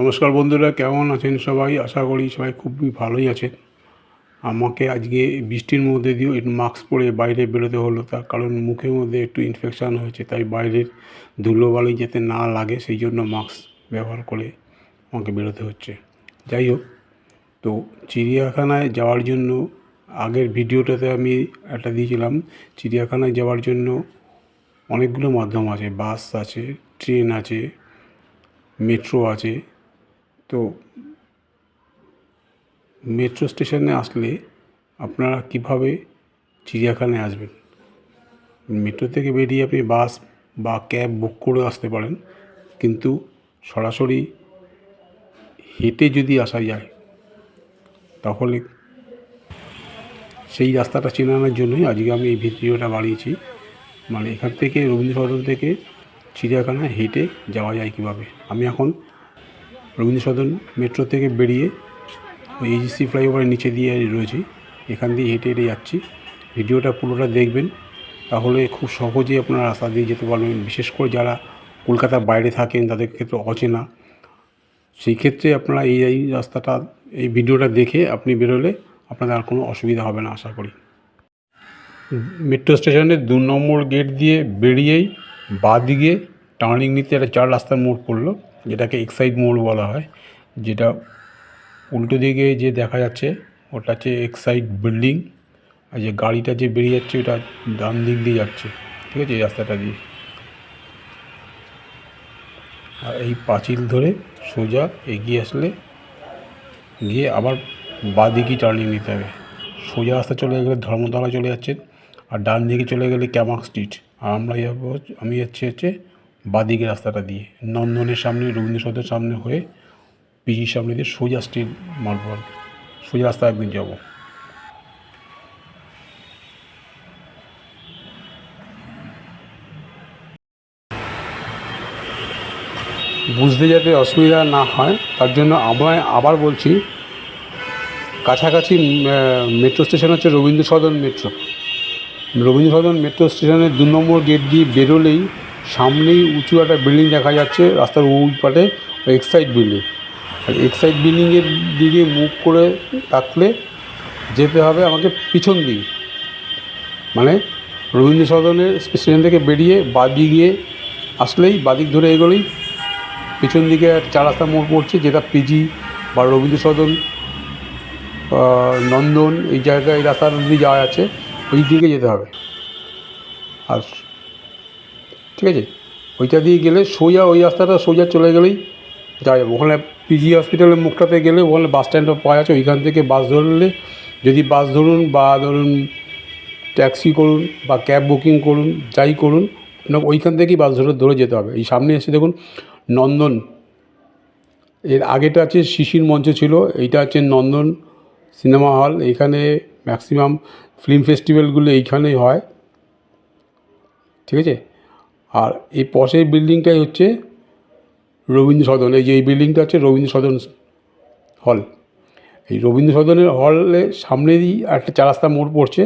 নমস্কার বন্ধুরা, কেমন আছেন সবাই? আশা করি সবাই খুবই ভালোই আছেন। আমাকে আজকে বৃষ্টির মধ্যে দিয়েও একটু মাস্ক পরে বাইরে বেরোতে হলো, তার কারণ মুখের মধ্যে একটু ইনফেকশান হয়েছে, তাই বাইরের ধুলোবালি যাতে না লাগে, সেই জন্য মাস্ক ব্যবহার করে আমাকে বেরোতে হচ্ছে। যাই হোক, তো চিড়িয়াখানায় যাওয়ার জন্য আগের ভিডিওটাতে আমি একটা দিয়েছিলাম, চিড়িয়াখানায় যাওয়ার জন্য অনেকগুলো মাধ্যম আছে, বাস আছে, ট্রেন আছে, মেট্রো আছে তো মেট্রো স্টেশনে আসলে আপনারা কীভাবে চিড়িয়াখানায় আসবেন? মেট্রো থেকে বেরিয়ে আপনি বাস বা ক্যাব বুক করে আসতে পারেন। কিন্তু সরাসরি হেঁটে যদি আসা যায়, তাহলে সেই রাস্তাটা চেনানোর জন্যই আজকে আমি এই ভিডিওটা বাড়িয়েছি মানে এখান থেকে রবীন্দ্র সদন থেকে চিড়িয়াখানায় হেঁটে যাওয়া যায় কীভাবে? আমি এখন রবীন্দ্র সদন মেট্রো থেকে বেরিয়ে ওই এইচসি ফ্লাইওভারের নিচে দিয়ে রয়েছি। এখান দিয়ে হেঁটে হেঁটে যাচ্ছি। ভিডিওটা পুরোটা দেখবেন। তাহলে খুব সহজেই আপনারা রাস্তা দিয়ে যেতে পারবেন। বিশেষ করে যারা কলকাতার বাইরে থাকেন, তাদের ক্ষেত্রে অচেনা। সেই ক্ষেত্রে আপনারা এই এই রাস্তাটা, এই ভিডিওটা দেখে আপনি বেরোলে আপনাদের আর কোনো অসুবিধা হবে না, আশা করি। মেট্রো স্টেশনের দু নম্বর গেট দিয়ে বেরিয়েই বাঁ দিকে টার্নিং নিতে একটা চার রাস্তার মোড় পড়ল। যেটাকে এক্সাইড মোড় বলা হয়, যেটা উল্টো দিকে যে দেখা যাচ্ছে, ওটা হচ্ছে এক্সাইড বিল্ডিং আর যে গাড়িটা যে বেরিয়ে যাচ্ছে ওটা ডান দিক দিয়ে যাচ্ছে, ঠিক আছে, এই রাস্তাটা দিয়ে। আর এই পাঁচিল ধরে সোজা এগিয়ে আসলে গিয়ে আবার বাঁ দিকেই টার্নিং নিতে হবে। সোজা রাস্তা চলে গেলে ধর্মতলা চলে যাচ্ছেন, আর ডান দিকে চলে গেলে ক্যামাক স্ট্রিট আর আমরা আমি যাচ্ছি হচ্ছে বাদিকে রাস্তাটা দিয়ে। নন্দনের সামনে রবীন্দ্র সদনের সামনে হয়ে পিজির সামনে দিয়ে সোজা স্ট্রিট মারবো সোজা রাস্তা একদিন যাব। বুঝতে যাতে অসুবিধা না হয়, তার জন্য আমরা আবার বলছি, কাছাকাছি মেট্রো স্টেশন হচ্ছে রবীন্দ্র সদন মেট্রো রবীন্দ্র সদন মেট্রো স্টেশনের দু নম্বর গেট দিয়ে বেরোলেই সামনেই উঁচু একটা বিল্ডিং দেখা যাচ্ছে, রাস্তার ওই পাটে, এক্সাইড বিল্ডিং। আর এক্সাইড বিল্ডিংয়ের দিকে মুখ করে থাকলে যেতে হবে আমাকে পিছন দিকে। মানে রবীন্দ্র সদনের স্টেশন থেকে বেরিয়ে বাদিক গিয়ে আসলেই বাদিক ধরে এগোলেই পিছন দিকে একটা চার রাস্তা মোড় পড়ছে, যেটা পিজি বা রবীন্দ্র সদন নন্দন, এই জায়গায় এই রাস্তার দিয়ে যাওয়া আছে ওই দিকে যেতে হবে। আর ঠিক আছে? ওইটা দিয়ে গেলে সোজা ওই রাস্তাটা সোজা চলে গেলেই যাবে ওখানে পিজি হসপিটালের মুখটাতে গেলে ওখানে বাস স্ট্যান্ডটা পাওয়া যাচ্ছে। ওইখান থেকে বাস ধরলে যদি বাস ধরুন বা ধরুন ট্যাক্সি করুন বা ক্যাব বুকিং করুন, যাই করুন, আপনাকে ওইখান থেকেই বাস ধরে ধরে যেতে হবে। এই সামনে এসে দেখুন নন্দন। এর আগেটা আছে শিশির মঞ্চ ছিল, এইটা হচ্ছে নন্দন সিনেমা হল এইখানে ম্যাক্সিমাম ফিল্ম ফেস্টিভ্যালগুলো এইখানেই হয়। ঠিক আছে? আর এই পাশের বিল্ডিংটাই হচ্ছে রবীন্দ্র সদন এই যে এই বিল্ডিংটা হচ্ছে রবীন্দ্র সদন হল। এই রবীন্দ্র সদনের হলে সামনেই একটা চার রাস্তা মোড় পড়ছে।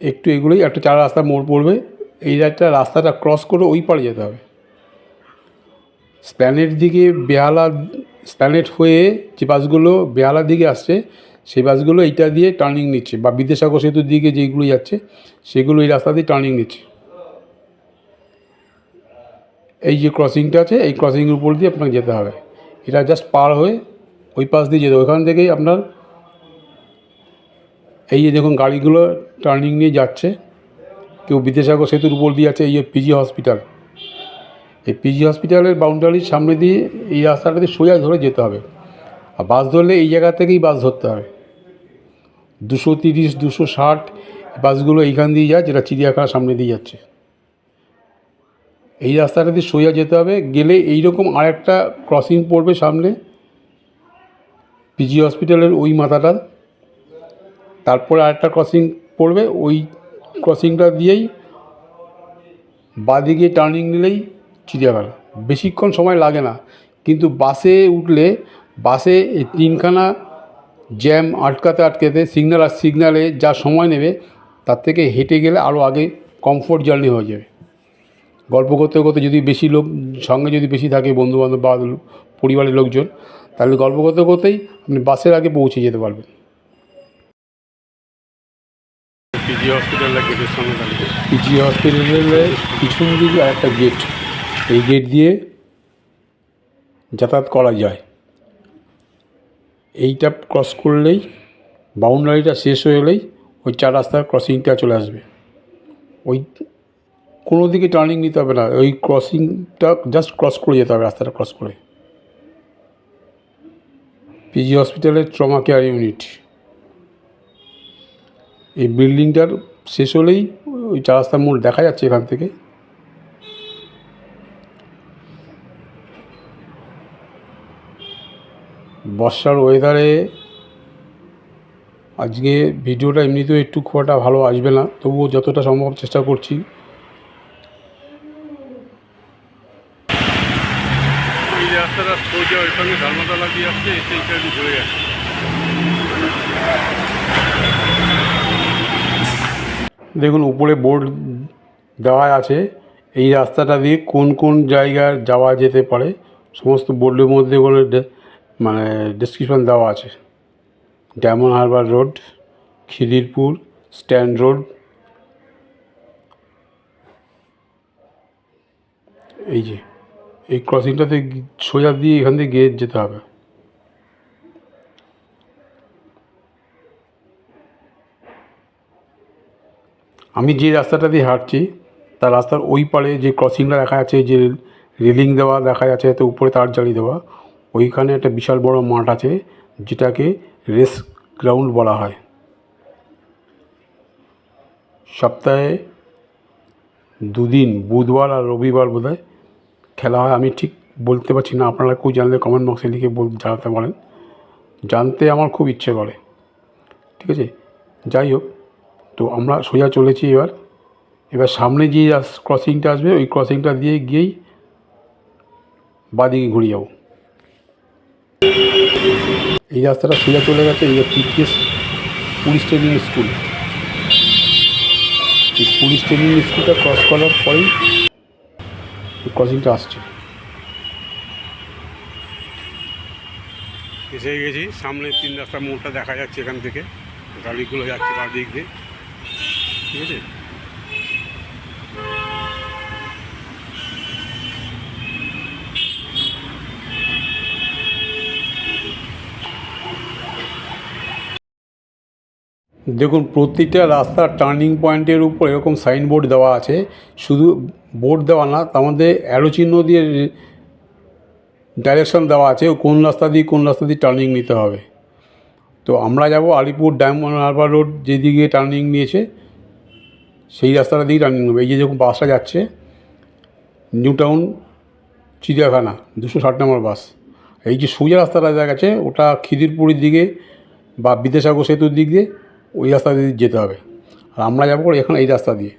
একটু এগুলোই একটা চার রাস্তা মোড় পড়বে। এই একটা রাস্তাটা ক্রস করে ওই পারে যেতে হবে। স্প্যানেট দিকে বেহালা স্প্যানেট হয়ে যে বাসগুলো বেহালার দিকে আসছে সেই বাসগুলো এইটা দিয়ে টার্নিং নিচ্ছে, বা বিদ্যাসাগর সেতুর দিকে যেগুলো যাচ্ছে, সেগুলো এই রাস্তা দিয়ে টার্নিং নিচ্ছে। এই যে ক্রসিংটা আছে, এই ক্রসিংয়ের উপর দিয়ে আপনাকে যেতে হবে। এটা জাস্ট পার হয়ে ওই পাশ দিয়ে যেতে ওখান থেকেই আপনার এই যে দেখুন গাড়িগুলো টার্নিং নিয়ে যাচ্ছে, কেউ বিদ্যাসাগর সেতুর উপর দিয়ে আছে এই যে পিজি হসপিটাল এই পিজি হসপিটালের বাউন্ডারির সামনে দিয়ে এই রাস্তাটা দিয়ে সোজা ধরে যেতে হবে। আর বাস ধরলে এই জায়গা থেকেই বাস ধরতে হবে। দুশো তিরিশ, দুশো ষাট বাসগুলো এইখান দিয়ে যায় যেটা চিড়িয়াখানার সামনে দিয়ে যাচ্ছে। এই রাস্তাটা দিয়ে সোজা যেতে হবে, গেলে এইরকম আরেকটা ক্রসিং পড়বে সামনে পিজি হসপিটালের ওই মাথাটা। তারপরে আরেকটা ক্রসিং পড়বে, ওই ক্রসিংটা দিয়েই বাদিকে টার্নিং নিলেই চিড়িয়াখানা। বেশিক্ষণ সময় লাগে না, কিন্তু বাসে উঠলে বাসে এই তিনখানা জ্যাম আটকাতে আটকাতে সিগনাল আর সিগনালে যা সময় নেবে তার থেকে হেঁটে গেলে আরও আগে কমফোর্ট জার্নি হয়ে যাবে। গল্প করতে করতে যদি বেশি লোক সঙ্গে যদি বেশি থাকে বন্ধুবান্ধব বা পরিবারের লোকজন তাহলে গল্প করতে করতেই আপনি বাসের আগে পৌঁছে যেতে পারবেন। পিজি হসপিটালের গেটের সামনে দাঁড়িয়ে পিজি হসপিটালের পিছন দিকে একটা গেট এই গেট দিয়ে যাতায়াত করা যায়। এইটা ক্রস করলেই বাউন্ডারিটা শেষ হয়ে গেলেই ওই চার রাস্তার ক্রসিংটা চলে আসবে। ওই কোনো দিকে টার্নিং নিতে হবে না, ওই ক্রসিংটা জাস্ট ক্রস করে যেতে হবে, রাস্তাটা ক্রস করে। পিজি হসপিটালের ট্রমা কেয়ার ইউনিট এই বিল্ডিংটার শেষ হলেই ওই চার রাস্তার মোড় দেখা যাচ্ছে এখান থেকে। বর্ষার ওয়েদারে আজকে ভিডিওটা এমনিতেও একটু খুব একটা ভালো আসবে না তবুও যতটা সম্ভব চেষ্টা করছি। এই রাস্তাটা সোজা ওইখানে ধর্মতলা দিয়ে আসছে এসে এইটা ঘুরে গেছে। দেখুন উপরে বোর্ড দেওয়া আছে এই রাস্তাটা দিয়ে কোন কোন জায়গায় যাওয়া যেতে পারে সমস্ত বোর্ডের মধ্যে ডে- মানে ডিসক্রিপশন দেওয়া আছে। Diamond Harbour Road Khidirpur stand road এই যে, এই ক্রসিংটাতে সোজা দিয়ে এখান থেকে গিয়ে যেতে হবে। আমি যে রাস্তাটা দিয়ে হাঁটছি, তার রাস্তার ওই পারে যে ক্রসিংটা দেখা যাচ্ছে, যে রেলিং দেওয়া দেখা যাচ্ছে এতে উপরে তার জালি দেওয়া ওইখানে একটা বিশাল বড় মাঠ আছে, যেটাকে রেস গ্রাউন্ড বলা হয়। সপ্তাহে দুদিন, বুধবার আর রবিবার বোধহয় খেলা হয়। আমি ঠিক বলতে পারছি না, আপনারা কেউ জানলে কমেন্ট বক্সে লিখে জানাতে পারেন। জানতে আমার খুব ইচ্ছে করে, ঠিক আছে? যাই হোক, তো আমরা সোজা চলেছি এবার। এবার সামনে যে রাস- ক্রসিংটা আসবে, ওই ক্রসিংটা দিয়ে গিয়েই বাদিকে ঘুরে যাব। এই রাস্তাটা সোজা চলে গেছে, এই পিটিএস পুলিশ ট্রেনিং স্কুল এই পুলিশ ট্রেনিং স্কুলটা ক্রস করার পরেই ক্রসিংটা আসছে। এসে গেছি সামনে তিন রাস্তার মোড়টা দেখা যাচ্ছে এখান থেকে। গাড়িগুলো যাচ্ছে বা দিক দিয়ে। ঠিক আছে? দেখুন, প্রতিটা রাস্তার টার্নিং পয়েন্টের উপর এরকম সাইনবোর্ড দেওয়া আছে। শুধু বোর্ড দেওয়া না, তার মধ্যে অ্যারো চিহ্ন দিয়ে ডাইরেকশন দেওয়া আছে, কোন রাস্তা দিয়ে কোন রাস্তা দিয়ে টার্নিং নিতে হবে। তো আমরা যাব আলিপুর ডায়মন্ড হারবার রোড, যেদিকে টার্নিং নিয়েছে, সেই রাস্তাটা দিয়েই টার্নিং নেবে এই যে যখন বাসটা যাচ্ছে। নিউ টাউন চিড়িয়াখানা, দুশো ষাট নম্বর বাস এই যে সোজা রাস্তাটা দেখা গেছে, ওটা খিদিরপুরের দিকে বা বিদ্যাসাগর সেতুর দিক দিয়ে ওই রাস্তা দিয়ে যেতে হবে। আর আমরা যাব এখন এই রাস্তা দিয়ে।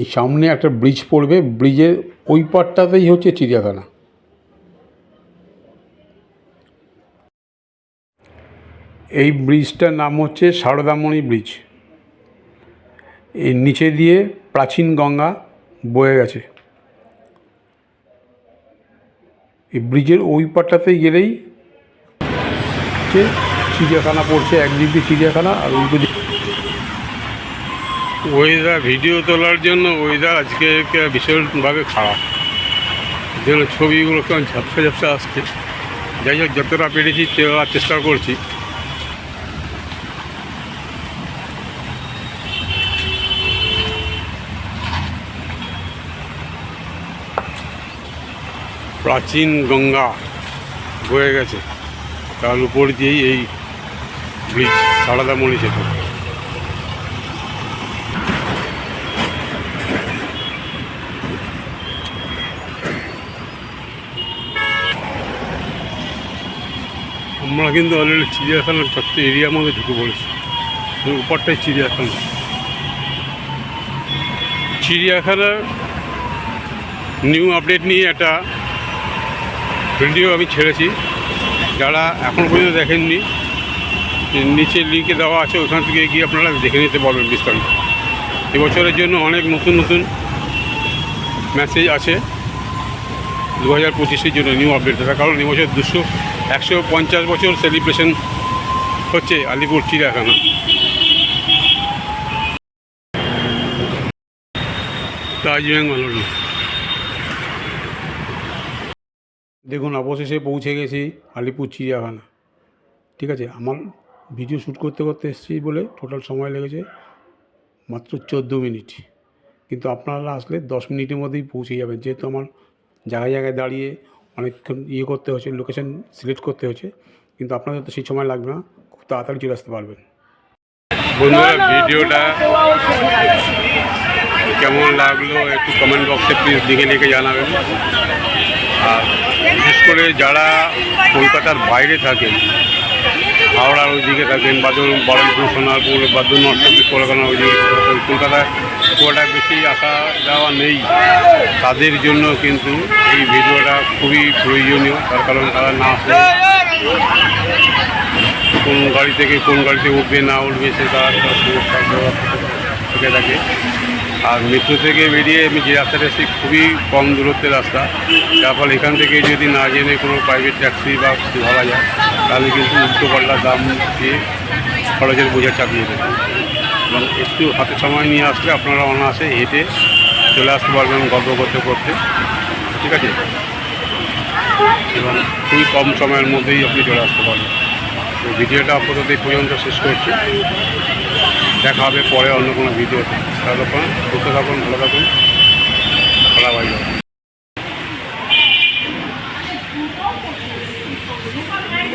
এই সামনে একটা ব্রিজ পড়বে, ব্রিজের ওই পারটাতেই হচ্ছে চিড়িয়াখানা। এই ব্রিজটার নাম হচ্ছে সারদামণি ব্রিজ। এর নিচে দিয়ে প্রাচীন গঙ্গা বয়ে গেছে। এই ব্রিজের ওই পারটাতে গেলেই হচ্ছে চিড়িয়াখানা পড়ছে একদিক দিয়ে চিড়িয়াখানা আর ওই দিকে। ওয়েদার, ভিডিও তোলার জন্য ওয়েদার আজকে ভীষণভাবে খারাপ। যেন ছবিগুলো কেমন ঝাপসা ঝাপসা আসছে। যাই হোক, যতটা পেরেছি তোলার চেষ্টা করছি। প্রাচীন গঙ্গা বয়ে গেছে। তার উপর দিয়েই এই ব্রিজ সারদামণি সেতু। আমরা কিন্তু অলরেডি চিড়িয়াখানার প্রত্যেক এরিয়ার মধ্যে ঢুকে পড়েছি। উপরটাই চিড়িয়াখানা। চিড়িয়াখানার নিউ আপডেট নিয়ে একটা ভিডিও আমি ছেড়েছি। যারা এখন পর্যন্ত দেখেননি নিচে লিঙ্কে দেওয়া আছে, ওখান থেকে গিয়ে আপনারা দেখে নিতে পারবেন বিস্তারিত। এবছরের জন্য অনেক নতুন নতুন মেসেজ আছে। দু হাজার পঁচিশের জন্য নিউ আপডেট তার কারণ এবছর দুশো, একশো পঞ্চাশ বছর সেলিব্রেশন হচ্ছে আলিপুর চিড়িয়াখানা। তাজ দেখুন অবশেষে পৌঁছে গেছি আলিপুর চিড়িয়াখানা ঠিক আছে আমার ভিডিও শ্যুট করতে করতে এসেছি বলে টোটাল সময় লেগেছে মাত্র চোদ্দ মিনিট কিন্তু আপনারা আসলে দশ মিনিটের মধ্যেই পৌঁছে যাবেন যেহেতু আমার জায়গায় জায়গায় দাঁড়িয়ে অনেকক্ষণ ইয়ে করতে হচ্ছে লোকেশন সিলেক্ট করতে হচ্ছে কিন্তু আপনাদের তো সেই সময় লাগবে না খুব তাড়াতাড়ি চলে আসতে পারবেন বন্ধুরা ভিডিওটা কেমন লাগল একটু কমেন্ট বক্সে প্লিজ লিখে লিখে জানাবেন আর বিশেষ করে যারা কলকাতার বাইরে থাকেন হাওড়ার ওইদিকে থাকেন বা ধরুন বড়লপুর সোনারপুর বা ধরুন নর্থ চব্বিশ পরগনা ওইদিকে কলকাতায় খুব একটা বেশি আসা যাওয়া নেই। তাদের জন্য কিন্তু এই ভিডিওটা খুবই প্রয়োজনীয়। তার কারণ তারা না আসলে কোন গাড়ি থেকে কোন গাড়িতে উঠবে, না উঠবে, সে তার সমস্যা থেকে থাকে। আর মেট্রো থেকে বেরিয়ে আমি যে রাস্তাটা এসেছি, খুবই কম দূরত্বের রাস্তা। যার ফলে এখান থেকে যদি না জেনে কোনো প্রাইভেট ট্যাক্সি বা কিছু ভাবা যায়, তাহলে কিন্তু উল্টো পাল্টা দাম দিয়ে খরচের বোঝা চাপিয়ে দেবে। এবং একটু হাতে সময় নিয়ে আসলে আপনারা অনায়াসে হেঁটে চলে আসতে পারবেন গল্প করতে করতে। ঠিক আছে? এবং খুবই কম সময়ের মধ্যেই আপনি চলে আসতে পারবেন। তো ভিডিওটা আপাতত এই পর্যন্ত শেষ করছি। দেখা হবে পরে অন্য কোনো ভিডিওতে ততক্ষণ সুস্থ থাকুন ভালো থাকুন। ভালো ভাই